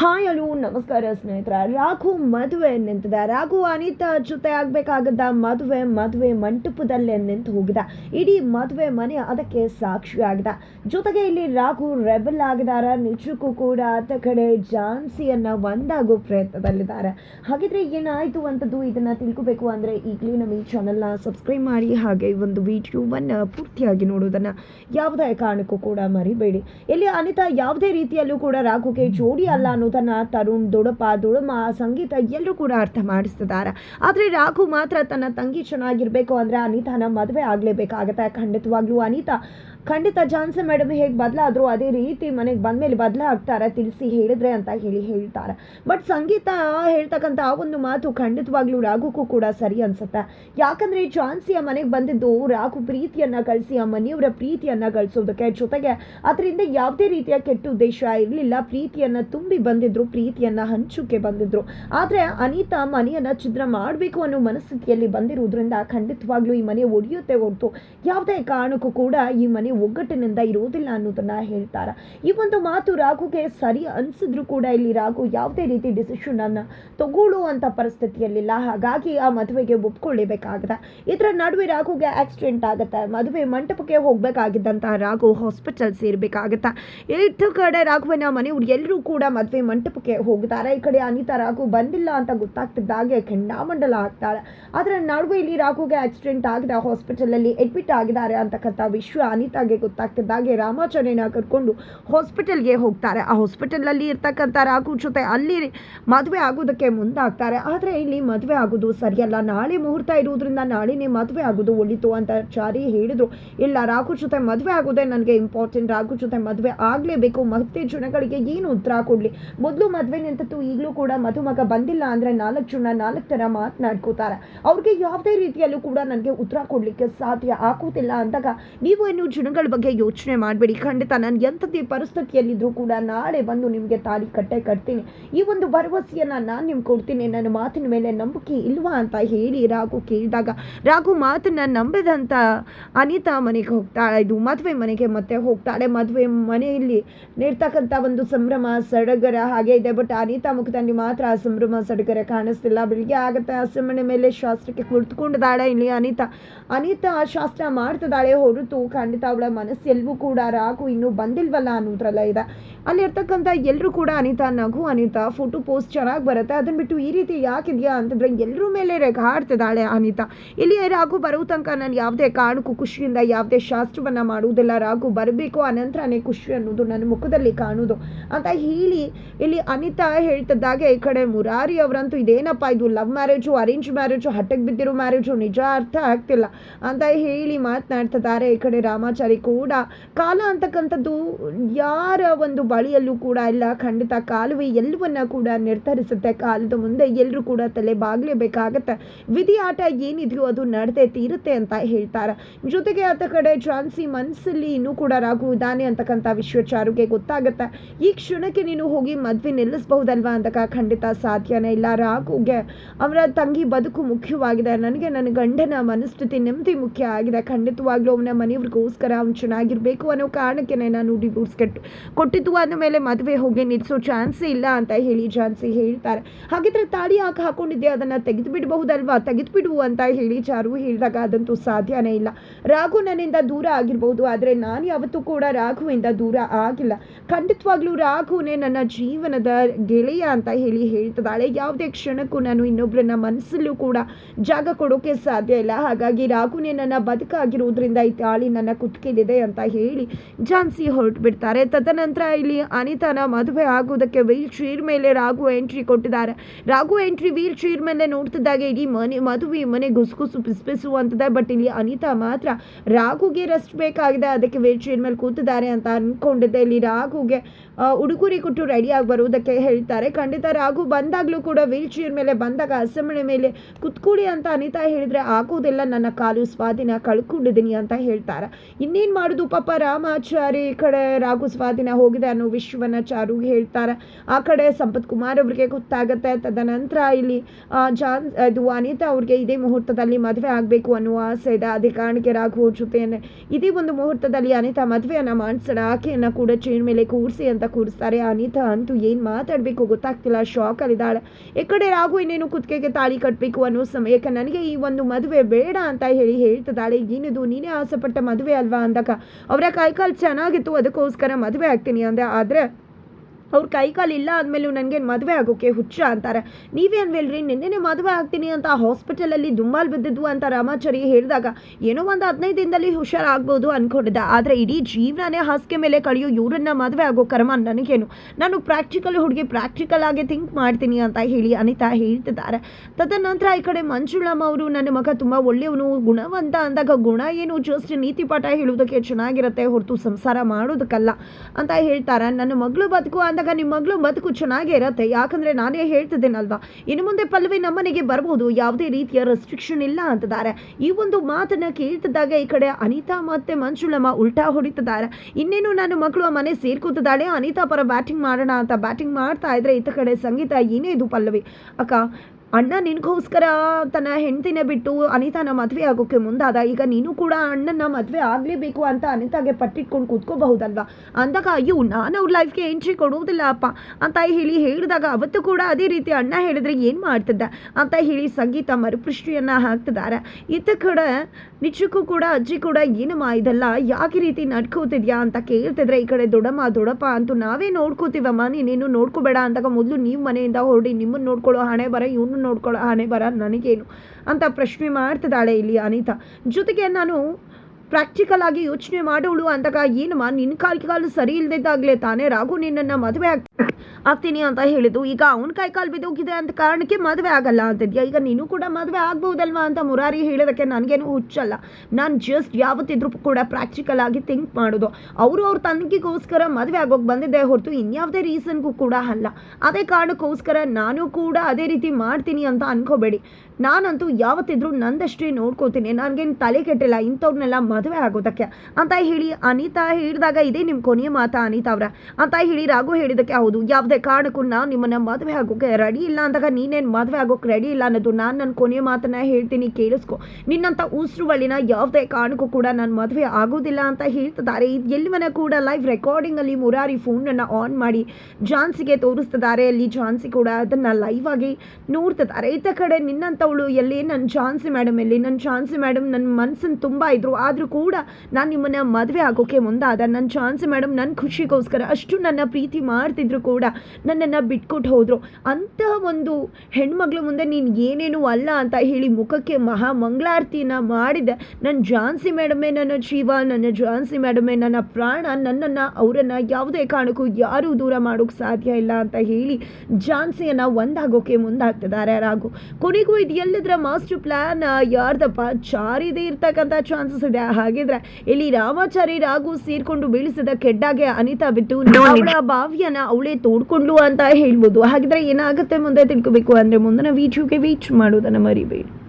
Hi hello ನಮಸ್ಕಾರ ಸ್ನೇಹಿತರ. ರಾಘು ಮದುವೆ ನಿಂತಿದೆ. ರಾಘು, ಅನಿತಾ ಜೊತೆ ಆಗಬೇಕಾಗಿದ್ದ ಮದುವೆ ಮದುವೆ ಮಂಟಪದಲ್ಲೇ ನಿಂತು ಹೋಗಿದ. ಇಡೀ ಮದುವೆ ಮನೆ ಅದಕ್ಕೆ ಸಾಕ್ಷಿಯಾಗಿದೆ. ಜೊತೆಗೆ ಇಲ್ಲಿ ರಾಘು ರೆಬಲ್ ಆಗಿದಾರ ನಿಜಕ್ಕೂ ಕೂಡ ಆತ ಕಡೆ ಜಾನ್ಸಿಯನ್ನ ಒಂದಾಗೋ ಪ್ರಯತ್ನದಲ್ಲಿದ್ದಾರೆ. ಹಾಗಿದ್ರೆ ಏನಾಯಿತು ಅಂತದ್ದು ಇದನ್ನ ತಿಳ್ಕೋಬೇಕು ಅಂದ್ರೆ ಈಗಲೇ ನಮ್ಮ ಈ ಚಾನೆಲ್ನ ಸಬ್ಸ್ಕ್ರೈಬ್ ಮಾಡಿ, ಹಾಗೆ ಒಂದು ವಿಡಿಯೋವನ್ನ ಪೂರ್ತಿಯಾಗಿ ನೋಡೋದನ್ನು ಯಾವುದೇ ಕಾರಣಕ್ಕೂ ಕೂಡ ಮರಿಬೇಡಿ. ಇಲ್ಲಿ ಅನಿತಾ ಯಾವುದೇ ರೀತಿಯಲ್ಲೂ ಕೂಡ ರಾಘುಗೆ ಜೋಡಿ ಅಲ್ಲ ಅನ್ನೋದನ್ನ ತರುಣ್ ದೊಡಪ ದೊಡಮ ಸಂಗೀತ ಎಲ್ಲರೂ ಕೂಡ ಅರ್ಥ ಮಾಡಿಸ್ತಿದ್ದಾರೆ. ಆದರೆ ರಾಘು ಮಾತ್ರ ತನ್ನ ತಂಗಿ ಚೆನ್ನಾಗಿರ್ಬೇಕು ಅಂದ್ರೆ ಅನಿತಾನ ಮದುವೆ ಆಗಲೇಬೇಕಾಗತ್ತೆ. ಖಂಡಿತವಾಗ್ಲೂ ಅನಿತಾ ಖಂಡಿತ ಜಾನ್ಸನ್ ಮೇಡಮ್ ಹೇಗೆ ಬದಲಾದ್ರು ಅದೇ ರೀತಿ ಮನೆಗೆ ಬಂದಮೇಲೆ ಬದಲಾಗ್ತಾರೆ ತಿಳಿಸಿ ಹೇಳಿದ್ರೆ ಅಂತ ಹೇಳಿ ಹೇಳ್ತಾರೆ. ಬಟ್ ಸಂಗೀತ ಹೇಳ್ತಕ್ಕಂಥ ಆ ಒಂದು ಮಾತು ಖಂಡಿತವಾಗ್ಲೂ ರಾಘುಕ್ಕೂ ಕೂಡ ಸರಿ ಅನ್ಸುತ್ತೆ. ಯಾಕಂದ್ರೆ ಜಾನ್ಸಿಯ ಮನೆಗೆ ಬಂದಿದ್ದು ರಾಘು ಪ್ರೀತಿಯನ್ನ ಗಳಿಸಿ ಆ ಮನೆಯವರ ಪ್ರೀತಿಯನ್ನ ಗಳಿಸೋದಕ್ಕೆ ಜೊತೆಗೆ ಅದರಿಂದ ಯಾವುದೇ ರೀತಿಯ ಕೆಟ್ಟ ಉದ್ದೇಶ ಇರಲಿಲ್ಲ, ಪ್ರೀತಿಯನ್ನ ತುಂಬಿ ಬಂದಿದ್ರು, ಪ್ರೀತಿಯನ್ನ ಹಂಚುಕ್ಕೆ ಬಂದಿದ್ರು. ಆದ್ರೆ ಅನಿತಾ ಮನೆಯನ್ನ ಛಿದ್ರ ಮಾಡಬೇಕು ಅನ್ನೋ ಮನಸ್ಥಿತಿಯಲ್ಲಿ ಬಂದಿರುವುದರಿಂದ ಖಂಡಿತವಾಗ್ಲೂ ಈ ಮನೆ ಒಡೆಯುತ್ತೆ ಹೊರತು ಯಾವುದೇ ಕಾರಣಕ್ಕೂ ಕೂಡ ಈ ಮನೆ ಒಗ್ಗಟ್ಟಿನಿಂದ ಇರುವುದಿಲ್ಲ ಅನ್ನೋದನ್ನ ಹೇಳ್ತಾರೆ. ಈ ಒಂದು ಮಾತು ರಾಘುಗೆ ಸರಿ ಅನ್ಸಿದ್ರು ಕೂಡ ಇಲ್ಲಿ ರಾಘು ಯಾವುದೇ ರೀತಿ ಡಿಸಿಷನ್ ಅನ್ನ ತಗೊಳ್ಳುವಂತ ಪರಿಸ್ಥಿತಿಯಲ್ಲಿಲ್ಲ. ಹಾಗಾಗಿ ಆ ಮದುವೆಗೆ ಒಪ್ಕೊಳ್ಳೇಬೇಕಾಗಿದೆ. ಇದರ ನಡುವೆ ರಾಘುಗೆ ಆಕ್ಸಿಡೆಂಟ್ ಆಗುತ್ತೆ. ಮದುವೆ ಮಂಟಪಕ್ಕೆ ಹೋಗ್ಬೇಕಾಗಿದ್ದಂತಹ ರಾಘು ಹಾಸ್ಪಿಟಲ್ ಸೇರಬೇಕಾಗತ್ತೆ. ಇತ್ತ ಕಡೆ ರಾಘುವಿನ ಮನೆಯವ್ರು ಎಲ್ಲರೂ ಕೂಡ ಮದುವೆ ಮಂಟಪಕ್ಕೆ ಹೋಗ್ತಾರೆ. ಈ ಕಡೆ ಅನಿತಾ, ರಾಘು ಬಂದಿಲ್ಲ ಅಂತ ಗೊತ್ತಾಗ್ತಿದ್ದಾಗೆ ಖಂಡಾಮಂಡಲ ಆಗ್ತಾಳೆ ಅದರ ನಡುವೆ ಇಲ್ಲಿ ರಾಘುಗೆ ಆಕ್ಸಿಡೆಂಟ್ ಆಗಿದೆ. ಹಾಸ್ಪಿಟಲ್ ಅಲ್ಲಿ ಅಡ್ಮಿಟ್ ಆಗಿದ್ದಾರೆ ಅಂತಕ್ಕಂಥ ವಿಷಯ ಅನಿತಾಗೆ ಗೊತ್ತಾಗ್ತಿದ್ದಾಗೆ ರಾಮಾಚಾರ್ಯನ ಕರ್ಕೊಂಡು ಹಾಸ್ಪಿಟಲ್ಗೆ ಹೋಗ್ತಾರೆ. ಆ ಹಾಸ್ಪಿಟಲ್ ಅಲ್ಲಿ ಇರ್ತಕ್ಕಂಥ ರಾಘು ಜೊತೆ ಅಲ್ಲಿ ಮದುವೆ ಆಗೋದಕ್ಕೆ ಮುಂದಾಗ್ತಾರೆ. ಆದರೆ ಇಲ್ಲಿ ಮದುವೆ ಆಗೋದು ಸರಿಯಲ್ಲ. ನಾಳೆ ಮುಹೂರ್ತ ಇರುವುದರಿಂದ ನಾಳೆನೇ ಮದುವೆ ಆಗೋದು ಒಳಿತು ಅಂತ ಚಾರಿ ಹೇಳಿದ್ರು. ಇಲ್ಲ, ರಾಘು ಜೊತೆ ಮದುವೆ ಆಗೋದೇ ನನಗೆ ಇಂಪಾರ್ಟೆಂಟ್ ರಾಘು ಜೊತೆ ಮದುವೆ ಆಗಲೇಬೇಕು. ಮತ್ತೆ ಜನಗಳಿಗೆ ಏನು ಉತ್ತರ ಕೊಡಲಿ? ಮೊದಲು ಮದುವೆ ನಿಂತದ್ದು ಈಗಲೂ ಕೂಡ ಮಧುಮಗ ಬಂದಿಲ್ಲ ಅಂದರೆ ನಾಲ್ಕು ಜನ ನಾಲ್ಕು ಥರ ಮಾತನಾಡ್ಕೋತಾರೆ. ಅವ್ರಿಗೆ ಯಾವುದೇ ರೀತಿಯಲ್ಲೂ ಕೂಡ ನನಗೆ ಉತ್ತರ ಕೊಡಲಿಕ್ಕೆ ಸಾಧ್ಯ ಆಗೋದಿಲ್ಲ ಅಂದಾಗ ನೀವು ಇನ್ನು ಜನಗಳ ಬಗ್ಗೆ ಯೋಚನೆ ಮಾಡಬೇಡಿ. ಖಂಡಿತ ನಾನು ಎಂಥದ್ದೇ ಪರಿಸ್ಥಿತಿಯಲ್ಲಿದ್ದರೂ ಕೂಡ ನಾಳೆ ಬಂದು ನಿಮಗೆ ತಾಳಿ ಕಟ್ಟೆ ಕಟ್ತೀನಿ. ಈ ಒಂದು ಭರವಸೆಯನ್ನು ನಾನು ನಿಮ್ಗೆ ಕೊಡ್ತೀನಿ. ನನ್ನ ಮಾತಿನ ಮೇಲೆ ನಂಬಿಕೆ ಇಲ್ವಾ ಅಂತ ಹೇಳಿ ರಾಘು ಕೇಳಿದಾಗ, ರಾಘು ಮಾತನ್ನ ನಂಬಿದಂಥ ಅನಿತಾ ಮನೆಗೆ ಹೋಗ್ತಾಳೆ ಇದು ಮದುವೆ ಮನೆಗೆ ಮತ್ತೆ ಹೋಗ್ತಾಳೆ. ಮದುವೆ ಮನೆಯಲ್ಲಿ ನೀಡ್ತಕ್ಕಂಥ ಒಂದು ಸಂಭ್ರಮ ಸಡಗರ ಹಾಗೆ ಇದೆ. ಬಟ್ ಅನಿತಾ ಮುಖದಲ್ಲಿ ಮಾತ್ರ ಆ ಸಂಭ್ರಮ ಸಡಗರ ಕಾಣಿಸ್ತಿಲ್ಲ. ಬೆಳಿಗ್ಗೆ ಆಗುತ್ತೆ ಹಸಿಮಣೆ ಮೇಲೆ ಶಾಸ್ತ್ರಕ್ಕೆ ಕುಳಿತುಕೊಂಡಿದ್ದಾಳೆ ಇಲ್ಲಿ ಅನಿತಾ. ಅನಿತಾ ಶಾಸ್ತ್ರ ಮಾಡ್ತಿದ್ದಾಳೆ ಹೊರತು ಖಂಡಿತ ಮನಸ್ಸೆಲ್ಲವೂ ಕೂಡ ರಾಘು ಇನ್ನೂ ಬಂದಿಲ್ವಲ್ಲ ಅನ್ನೋದ್ರಲ್ಲ ಇದೆ. ಅಲ್ಲಿರ್ತಕ್ಕಂಥ ಎಲ್ಲರೂ ಕೂಡ ಅನಿತಾ, ನಗು, ಅನಿತಾ ಫೋಟೋ ಪೋಸ್ಟ್ ಚೆನ್ನಾಗಿ ಬರುತ್ತೆ. ಅದನ್ನು ಬಿಟ್ಟು ಈ ರೀತಿ ಯಾಕಿದೆಯಾ ಅಂತಂದ್ರೆ ಎಲ್ಲರ ಮೇಲೆ ರೆಗಾಡ್ತಿದ್ದಾಳೆ ಅನಿತಾ. ಇಲ್ಲಿ ರಾಘು ಬರೋ ತನಕ ನಾನು ಯಾವುದೇ ಕಾರಣಕ್ಕೂ ಖುಷಿಯಿಂದ, ಯಾವುದೇ ಶಾಸ್ತ್ರವನ್ನ ಮಾಡುವುದಿಲ್ಲ. ರಾಘು ಬರಬೇಕು ಅನಂತರನೇ ಖುಷಿ ಅನ್ನೋದು ನನ್ನ ಮುಖದಲ್ಲಿ ಕಾಣುವುದು ಅಂತ ಹೇಳಿ ಇಲ್ಲಿ ಅನಿತಾ ಹೇಳ್ತಿದ್ದಾಗೆ ಈ ಕಡೆ ಮುರಾರಿ ಅವರಂತೂ ಇದೇನಪ್ಪ ಇದು ಲವ್ ಮ್ಯಾರೇಜು ಅರೇಂಜ್ ಮ್ಯಾರೇಜು ಹಟ್ಟಕ್ಕೆ ಬಿದ್ದಿರೋ ಮ್ಯಾರೇಜು ನಿಜ ಅರ್ಥ ಆಗ್ತಿಲ್ಲ ಅಂತ ಹೇಳಿ ಮಾತನಾಡ್ತಿದ್ದಾರೆ ಈ ಕಡೆ ರಾಮಾಚಾರಿ ಕೂಡ. ಕಾಲ ಅಂತಕ್ಕಂಥದ್ದು ಯಾರ ಒಂದು ಬಳಿಯಲ್ಲೂ ಕೂಡ ಇಲ್ಲ. ಖಂಡಿತ ಕಾಲುವೆ ಎಲ್ಲವನ್ನ ಕೂಡ ನಿರ್ಧರಿಸುತ್ತೆ. ಕಾಲದ ಮುಂದೆ ಎಲ್ಲರೂ ಕೂಡ ತಲೆ ಬಾಗ್ಲೇಬೇಕಾಗತ್ತೆ. ವಿಧಿ ಆಟ ಏನಿದೆಯೋ ಅದು ನಡೆದೇ ತೀರುತ್ತೆ ಅಂತ ಹೇಳ್ತಾರೆ. ಜೊತೆಗೆ ಆತ ಕಡೆ ಝಾನ್ಸಿ ಮನಸ್ಸಲ್ಲಿ ಇನ್ನೂ ಕೂಡ ರಾಘು ಅಂತಕ್ಕಂಥ ವಿಶ್ವಚಾರುಗೆ ಚಾರುಗೆ ಗೊತ್ತಾಗುತ್ತೆ. ಈ ಕ್ಷಣಕ್ಕೆ ನೀನು ಹೋಗಿ ಮದ್ವೆ ನಿಲ್ಲಿಸಬಹುದಲ್ವಾ ಅಂತ ಖಂಡಿತ ಸಾಧ್ಯನೇ ಇಲ್ಲ ರಾಘುಗೆ. ಅವರ ತಂಗಿ ಬದುಕು ಮುಖ್ಯವಾಗಿದೆ. ನನಗೆ ನನ್ನ ಗಂಡನ ಮನಸ್ಥಿತಿ ನೆಮ್ಮದಿ ಮುಖ್ಯ ಆಗಿದೆ. ಖಂಡಿತವಾಗ್ಲೂ ಅವನ ಮನೆಯವ್ರಿಗೋಸ್ಕರ ಅವ್ನು ಚೆನ್ನಾಗಿರಬೇಕು ಅನ್ನೋ ಕಾರಣಕ್ಕೆ ನಾನು ಡಿವೋರ್ಸ್ ಕಟ್ ಕೊಟ್ಟಿದ್ದು ಅಂದ ಮೇಲೆ ಮದುವೆ ಹೋಗಿ ನಿಲ್ಲಿಸೋ ಚಾನ್ಸೇ ಇಲ್ಲ ಅಂತ ಹೇಳಿ ಜಾನ್ಸಿ ಹೇಳ್ತಾರೆ. ಹಾಗಿದ್ರೆ ತಾಳಿ ಹಾಕಿ ಹಾಕೊಂಡಿದ್ದೆ, ಅದನ್ನ ತೆಗೆದು ಬಿಡಬಹುದಲ್ವಾ ತೆಗೆದು ಬಿಡುವು ಅಂತ ಹೇಳಿ ಚಾರು ಹೇಳಿದಾಗ ಅದಂತೂ ಸಾಧ್ಯನೇ ಇಲ್ಲ. ರಾಘು ನನ್ನಿಂದ ದೂರ ಆಗಿರ್ಬೋದು, ಆದರೆ ನಾನು ಯಾವತ್ತೂ ಕೂಡ ರಾಘುವಿಂದ ದೂರ ಆಗಿಲ್ಲ. ಖಂಡಿತವಾಗ್ಲೂ ರಾಘುನೇ ನನ್ನ ಜೀವನದ ಗೆಳೆಯ ಅಂತ ಹೇಳಿ ಹೇಳ್ತಿದ್ದಾಳೆ. ಯಾವುದೇ ಕ್ಷಣಕ್ಕೂ ನಾನು ಇನ್ನೊಬ್ಬರನ್ನ ಮನಸ್ಸಲ್ಲೂ ಕೂಡ ಜಾಗ ಕೊಡೋಕೆ ಸಾಧ್ಯ ಇಲ್ಲ. ಹಾಗಾಗಿ ರಾಘುನೇ ನನ್ನ ಬದುಕಾಗಿರೋದ್ರಿಂದ ಈ ತಾಳಿ ನನ್ನ ಕುತ್ತಿಗೆಲಿದೆ ಅಂತ ಹೇಳಿ ಝಾನ್ಸಿ ಹೊರಟು ಬಿಡ್ತಾರೆ ತದನಂತರ ಇಲ್ಲಿ ಅನಿತಾನ ಮದುವೆ ಆಗೋದಕ್ಕೆ ವೀಲ್ ಚೇರ್ ಮೇಲೆ ರಾಘು ಎಂಟ್ರಿ ಕೊಟ್ಟಿದ್ದಾರೆ. ರಾಘು ಎಂಟ್ರಿ ವೀಲ್ ಚೇರ್ ಮೇಲೆ ನೋಡ್ತಿದ್ದಾಗ ಇಡೀ ಮನೆ, ಮದುವೆ ಮನೆ ಗುಸುಗುಸು, ಪಿಸ್ಪಿಸು ಬಟ್ ಇಲ್ಲಿ ಅನಿತಾ ಮಾತ್ರ ರಾಘುಗೆ ರೆಸ್ಟ್ ಬೇಕಾಗಿದೆ. ಅದಕ್ಕೆ ವೀಲ್ ಚೇರ್ ಮೇಲೆ ಕೂತಿದ್ದಾರೆ ಅಂತ ಅಂದ್ಕೊಂಡಿದ್ದೆ ಇಲ್ಲಿ ರಾಘುಗೆ ಉಡುಗುರಿ ಉಡುಗೊರೆ ಕೊಟ್ಟು ರೆಡಿಯಾಗಿ ಬರುವುದಕ್ಕೆ ಹೇಳ್ತಾರೆ. ಖಂಡಿತ ರಾಘು ಬಂದಾಗಲೂ ಕೂಡ ವೀಲ್ ಚೇರ್ ಮೇಲೆ ಬಂದಾಗ ಅಸಮಣೆ ಮೇಲೆ ಕುತ್ಕೊಳ್ಳಿ ಅಂತ ಅನಿತಾ ಹೇಳಿದ್ರೆ, ಆಗೋದಿಲ್ಲ. ನನ್ನ ಕಾಲು ಸ್ವಾಧೀನ ಕಳ್ಕೊಂಡಿದ್ದೀನಿ ಅಂತ ಹೇಳ್ತಾರೆ. ಇನ್ನೇನು ಮಾಡೋದು ಪಾಪ ರಾಮಾಚಾರಿ ಈ ಕಡೆ ರಾಘು ಸ್ವಾಧೀನ ಹೋಗಿದೆ ಅನ್ನೋ ವಿಶ್ವನ ಚಾರು ಹೇಳ್ತಾರೆ. ಆ ಕಡೆ ಸಂಪತ್ ಕುಮಾರ್ ಅವ್ರಿಗೆ ಗೊತ್ತಾಗುತ್ತೆ. ತದನಂತರ ಇಲ್ಲಿ ಜಾನ್, ಇದು ಅನಿತಾ ಅವ್ರಿಗೆ ಇದೇ ಮುಹೂರ್ತದಲ್ಲಿ ಮದುವೆ ಆಗಬೇಕು ಅನ್ನುವ ಆಸೆ ಇದೆ. ಅದೇ ಕಾರಣಕ್ಕೆ ರಾಘು ಇದೇ ಒಂದು ಮುಹೂರ್ತದಲ್ಲಿ ಅನಿತಾ ಮದುವೆಯನ್ನು ಮಾಡಿಸೋಣ. ಆಕೆಯನ್ನ ಕೂಡ ಚೇರ್ ಮೇಲೆ ಕೂರಿಸಿ ಅಂತ ಅಂತ ಕೂರಿಸ್ತಾರೆ. ಅನಿತಾ ಅಂತೂ ಏನು ಮಾತಾಡಬೇಕು ಗೊತ್ತಾಗ್ತಿಲ್ಲ. ಶಾಕಲ್ಲಿದ್ದಾಳೆ. ಈ ಕಡೆ ರಾಘು ಇನ್ನೇನು ಕುತ್ತಿಗೆಗೆ ತಾಳಿ ಕಟ್ಟಬೇಕು ಅನ್ನೋ ಸಮಯಕ್ಕೆ ನನಗೆ ಈ ಒಂದು ಮದುವೆ ಬೇಡ ಅಂತ ಹೇಳಿ ಹೇಳ್ತಿದ್ದಾಳೆ. ಏನಿದು, ನೀನೇ ಆಸೆಪಟ್ಟ ಮದುವೆ ಅಲ್ವಾ? ಅಂದಾಗ ಅವರ ಕೈಕಾಲು ಚೆನ್ನಾಗಿತ್ತು ಅದಕ್ಕೋಸ್ಕರ ಮದುವೆ ಆಗ್ತೀನಿ ಅಂದೆ. ಆದರೆ ಅವ್ರ ಕೈಕಾಲು ಇಲ್ಲ ಆದಮೇಲೆ ನನಗೆ ಮದುವೆ ಆಗೋಕೆ ಹುಚ್ಚ ಅಂತಾರೆ. ನೀವೇ ಅನ್ವೇಲ್ರಿ ನಿನ್ನೆನೆ ಮದುವೆ ಆಗ್ತೀನಿ ಅಂತ ಹಾಸ್ಪಿಟಲಲ್ಲಿ ದುಂಬಾಲ್ ಬಿದ್ದಿದ್ವು ಅಂತ ರಾಮಾಚಾರಿ ಹೇಳಿದಾಗ, ಏನೋ ಒಂದು ಹದಿನೈದು ದಿನದಲ್ಲಿ ಹುಷಾರಾಗ್ಬೋದು ಅಂದ್ಕೊಂಡಿದ್ದ ಆದರೆ ಇಡೀ ಜೀವನನೇ ಹಾಸಿಗೆ ಮೇಲೆ ಕಳೆಯೋ ಇವರನ್ನ ಮದುವೆ ಆಗೋ ಕರ್ಮ ನನಗೇನು. ನಾನು ಪ್ರಾಕ್ಟಿಕಲ್ ಹುಡುಗಿ ಪ್ರಾಕ್ಟಿಕಲ್ ಆಗಿ ಥಿಂಕ್ ಮಾಡ್ತೀನಿ ಅಂತ ಹೇಳಿ ಅನಿತಾ ಹೇಳ್ತಿದ್ದಾರೆ. ತದನಂತರ ಈ ಕಡೆ ಮಂಜುಳಮ್ಮ ಅವರು, ನನ್ನ ಮಗ ತುಂಬ ಒಳ್ಳೆಯವನು, ಗುಣವಂತ ಅಂದಾಗ ಗುಣ ಏನು? ಜಸ್ಟ್ ನೀತಿ ಪಾಠ ಹೇಳೋದಕ್ಕೆ ಚೆನ್ನಾಗಿರುತ್ತೆ, ಹೊರತು ಸಂಸಾರ ಮಾಡೋದಕ್ಕಲ್ಲ ಅಂತ ಹೇಳ್ತಾರೆ. ನನ್ನ ಮಗಳು ಬದುಕು ಅಂದಾಗ ನಿಮ್ಮ ಮಗಳು ಬದುಕು ಚೆನ್ನಾಗೇ ಇರತ್ತೆ. ಯಾಕಂದ್ರೆ ನಾನೇ ಹೇಳ್ತಿದ್ದೇನಲ್ವಾ? ಇನ್ನು ಮುಂದೆ ಪಲ್ಲವಿ ನಮ್ಮನೆಗೆ ಬರ್ಬೋದು. ಯಾವುದೇ ರೀತಿಯ ರೆಸ್ಟ್ರಿಕ್ಷನ್ ಇಲ್ಲ ಅಂತಿದ್ದಾರೆ. ಈ ಒಂದು ಮಾತನ್ನ ಕೇಳ್ತಿದ್ದಾಗ ಈ ಕಡೆ ಅನಿತಾ ಮತ್ತೆ ಮಂಜುಳಮ್ಮ ಉಲ್ಟಾ ಹೊಡಿತಿದ್ದಾರೆ. ಇನ್ನೇನು ನನ್ನ ಆ ಮನೆ ಸೇರ್ಕೊತಿದ್ದಾಳೆ? ಅನಿತಾ ಪರ ಬ್ಯಾಟಿಂಗ್ ಮಾಡೋಣ ಅಂತ ಬ್ಯಾಟಿಂಗ್ ಮಾಡ್ತಾ ಇದ್ರೆ ಈತ ಕಡೆ ಸಂಗೀತ ಏನೇ ಇದು ಪಲ್ಲವಿ. ಅಕ್ಕ ಅಣ್ಣ ನಿನಗೋಸ್ಕರ ತನ್ನ ಹೆಂಡತಿನ ಬಿಟ್ಟು ಅನಿತಾನ ಮದುವೆ ಆಗೋಕ್ಕೆ ಮುಂದಾದ. ಈಗ ನೀನು ಕೂಡ ಅಣ್ಣನ ಮದುವೆ ಆಗಲೇಬೇಕು ಅಂತ ಅನಿತಾಗೆ ಪಟ್ಟಿಟ್ಕೊಂಡು ಕೂತ್ಕೋಬಹುದಲ್ವಾ? ಅಂದಾಗ, ಅಯ್ಯೋ, ನಾನು ಅವ್ರ ಲೈಫ್ಗೆ ಎಂಟ್ರಿ ಕೊಡುವುದಿಲ್ಲ ಅಪ್ಪ. ಅಂತ ಹೇಳಿ ಹೇಳಿದಾಗ, ಅವತ್ತು ಕೂಡ ಅದೇ ರೀತಿ ಅಣ್ಣ ಹೇಳಿದ್ರೆ ಏನು ಮಾಡ್ತಿದ್ದ? ಅಂತ ಹೇಳಿ ಸಂಗೀತ ಮರುಪೃಷ್ಟಿಯನ್ನು ಹಾಕ್ತಿದ್ದಾರೆ ಇತ್ತ ಕಡೆ ನಿಜಕ್ಕೂ ಕೂಡ, ಅಜ್ಜಿ ಕೂಡ, ಏನಮ್ಮ ಇದೆಲ್ಲ? ಯಾಕೆ ರೀತಿ ನಡ್ಕೋತಿದ್ಯಾ? ಅಂತ ಕೇಳ್ತಿದ್ರೆ, ಈ ಕಡೆ ದೊಡಮ್ಮ ದೊಡ್ಡಪ್ಪ ಅಂತೂ ನಾವೇ ನೋಡ್ಕೋತೀವಮ್ಮ. ನೀನೇನು ನೋಡ್ಕೋಬೇಡ. ಅಂದಾಗ, ಮೊದಲು ನೀವು ಮನೆಯಿಂದ ಹೊರಡಿ ನಿಮ್ಮನ್ನು ನೋಡ್ಕೊಳ್ಳೋ ಹಣೆ ಬರ, ಇವನು ನೋಡ್ಕೊಳ್ಳೋ ಆನೆ ಬರ ನನಗೇನು? ಅಂತ ಪ್ರಶ್ನೆ ಮಾಡ್ತಿದ್ದಾಳೆ ಇಲ್ಲಿ ಅನಿತಾ. ಜೊತೆಗೆ ನಾನು ಪ್ರಾಕ್ಟಿಕಲ್ ಆಗಿ ಯೋಚನೆ ಮಾಡೋಳು ಅಂದಾಗ, ಏನಮ್ಮ, ನಿನ್ನ ಕಾಲ್ ಕಾಲು ಸರಿ ಇಲ್ಲದಿದ್ದಾಗಲೇ ತಾನೇ ರಾಘು ನಿನ್ನನ್ನು ಮದುವೆ ಆಗ್ ಆಗ್ತೀನಿ ಅಂತ ಹೇಳಿದ್ದು. ಈಗ ಅವನ ಕೈ ಕಾಲು ಬಿದ್ದೋಗಿದೆ ಅಂತ ಕಾರಣಕ್ಕೆ ಮದುವೆ ಆಗಲ್ಲ ಅಂತಿದ್ಯಾ? ಈಗ ನೀನು ಕೂಡ ಮದುವೆ ಆಗ್ಬೋದಲ್ವಾ ಅಂತ ಮುರಾರಿ ಹೇಳೋದಕ್ಕೆ ನನಗೇನು ಹುಚ್ಚಲ್ಲ. ನಾನು ಜಸ್ಟ್ ಯಾವತ್ತಿದ್ರೂ ಕೂಡ ಪ್ರಾಕ್ಟಿಕಲ್ ಆಗಿ ಥಿಂಕ್ ಮಾಡೋದು. ಅವರು ಅವ್ರ ತಂಗಿಗೋಸ್ಕರ ಮದುವೆ ಆಗೋಗಿ ಬಂದಿದ್ದೆ ಹೊರತು ಇನ್ಯಾವುದೇ ರೀಸನ್ಗೂ ಕೂಡ ಅಲ್ಲ. ಅದೇ ಕಾರಣಕ್ಕೋಸ್ಕರ ನಾನು ಕೂಡ ಅದೇ ರೀತಿ ಮಾಡ್ತೀನಿ ಅಂತ ಅನ್ಕೋಬೇಡಿ. ನಾನಂತೂ ಯಾವತ್ತಿದ್ರೂ ನಂದಷ್ಟೇ ನೋಡ್ಕೋತೀನಿ. ನನಗೇನು ತಲೆ ಕೆಟ್ಟಿಲ್ಲ ಇಂಥವ್ರನ್ನೆಲ್ಲ ಮದುವೆ ಆಗೋದಕ್ಕೆ. ಅಂತ ಹೇಳಿ ಅನಿತಾ ಹೇಳಿದಾಗ ಇದೇ ನಿಮ್ಮ ಕೊನೆಯ ಮಾತಾ ಅನಿತಾ ಅವರ. ಅಂತ ಹೇಳಿ ರಾಘು ಹೇಳಿದಕ್ಕೆ ಹೌದು. ಯಾವುದೇ ಕಾರಣಕ್ಕೂ ನಾನು ನಿಮ್ಮನ್ನು ಮದುವೆ ಆಗೋಕ್ಕೆ ರೆಡಿ ಇಲ್ಲ ಅಂದಾಗ ನೀನೇನು ಮದುವೆ ಆಗೋಕೆ ರೆಡಿ ಇಲ್ಲ ಅನ್ನೋದು ನಾನು ನನ್ನ ಕೊನೆಯ ಮಾತನ್ನ ಹೇಳ್ತೀನಿ, ಕೇಳಿಸ್ಕೊ. ನಿನ್ನಂಥ ಉಸಿರುವಳ್ಳಿನ ಯಾವುದೇ ಕಾರಣಕ್ಕೂ ಕೂಡ ನಾನು ಮದುವೆ ಆಗೋದಿಲ್ಲ ಅಂತ ಹೇಳ್ತಿದ್ದಾರೆ. ಇದು ಎಲ್ಲಿವನ ಕೂಡ ಲೈವ್ ರೆಕಾರ್ಡಿಂಗಲ್ಲಿ ಮುರಾರಿ ಫೋನನ್ನು ಆನ್ ಮಾಡಿ ಜಾನ್ಸಿಗೆ ತೋರಿಸ್ತಿದ್ದಾರೆ. ಅಲ್ಲಿ ಜಾನ್ಸಿ ಕೂಡ ಅದನ್ನು ಲೈವ್ ಆಗಿ ನೋಡ್ತಿದ್ದಾರೆ. ಇತ್ತ ಕಡೆ ನಿನ್ನಂಥವಳು ಎಲ್ಲಿ? ನನ್ನ ಜಾನ್ಸಿ ಮೇಡಮ್ ಎಲ್ಲಿ? ನನ್ನ ಜಾನ್ಸಿ ಮೇಡಮ್ ನನ್ನ ಮನಸ್ಸನ್ನು ತುಂಬ ಇದ್ರು. ಆದರೂ ಕೂಡ ನಾನು ನಿಮ್ಮನ್ನು ಮದುವೆ ಆಗೋಕ್ಕೆ ಮುಂದಾದ. ನನ್ನ ಜಾನ್ಸಿ ಮೇಡಮ್ ನನ್ನ ಖುಷಿಗೋಸ್ಕರ ಅಷ್ಟು ನನ್ನ ಪ್ರೀತಿ ಮಾಡ್ತಿದ್ರು. ಕೂಡ ನನ್ನನ್ನು ಬಿಟ್ಕೊಟ್ಟು ಹೋದರು. ಅಂತಹ ಒಂದು ಹೆಣ್ಮಗಳ ಮುಂದೆ ನೀನು ಏನೇನು ಅಲ್ಲ ಅಂತ ಹೇಳಿ ಮುಖಕ್ಕೆ ಮಹಾ ಮಂಗಳಾರತಿನ ಮಾಡಿದೆ. ನನ್ನ ಜಾನ್ಸಿ ಮೇಡಮೆ ನನ್ನ ಜೀವ ನನ್ನ ಜಾನ್ಸಿ ಮೇಡಮೇ ನನ್ನ ಪ್ರಾಣ ನನ್ನನ್ನು ಅವರನ್ನು ಯಾವುದೇ ಕಾರಣಕ್ಕೂ ಯಾರೂ ದೂರ ಮಾಡೋಕ್ಕೆ ಸಾಧ್ಯ ಇಲ್ಲ ಅಂತ ಹೇಳಿ ಜಾನ್ಸಿಯನ್ನು ಒಂದಾಗೋಕೆ ಮುಂದಾಗ್ತಿದ್ದಾರೆ ರಾಘು. ಕೊನೆಗೂ ಇದು ಎಲ್ಲದರ ಮಾಸ್ಟರ್ ಪ್ಲಾನ್ ಯಾರ್ದಪ್ಪ? ಚಾರಿದೇ ಇರ್ತಕ್ಕಂಥ ಚಾನ್ಸಸ್ ಇದೆ. ಹಾಗಿದ್ರೆ ಇಲ್ಲಿ ರಾಮಾಚಾರಿ ರಾಘು ಸೇರ್ಕೊಂಡು ಬೀಳಿಸಿದ ಕೆಡ್ಡಾಗೆ ಅನಿತಾ ಬಿಟ್ಟು ಅವಳ ಬಾವಿಯನ್ನ ಅವಳೇ ತೋಡ್ಕೊಂಡ್ಲು ಅಂತ ಹೇಳ್ಬೋದು. ಹಾಗಿದ್ರೆ ಏನಾಗುತ್ತೆ ಮುಂದೆ ತಿಳ್ಕೊಬೇಕು. ಅಂದ್ರೆ ಮುಂದಿನ ವೀಡಿಯೋಗೆ ವೀಚ್ ಮಾಡೋದನ್ನು ಮರಿಬೇಡಿ.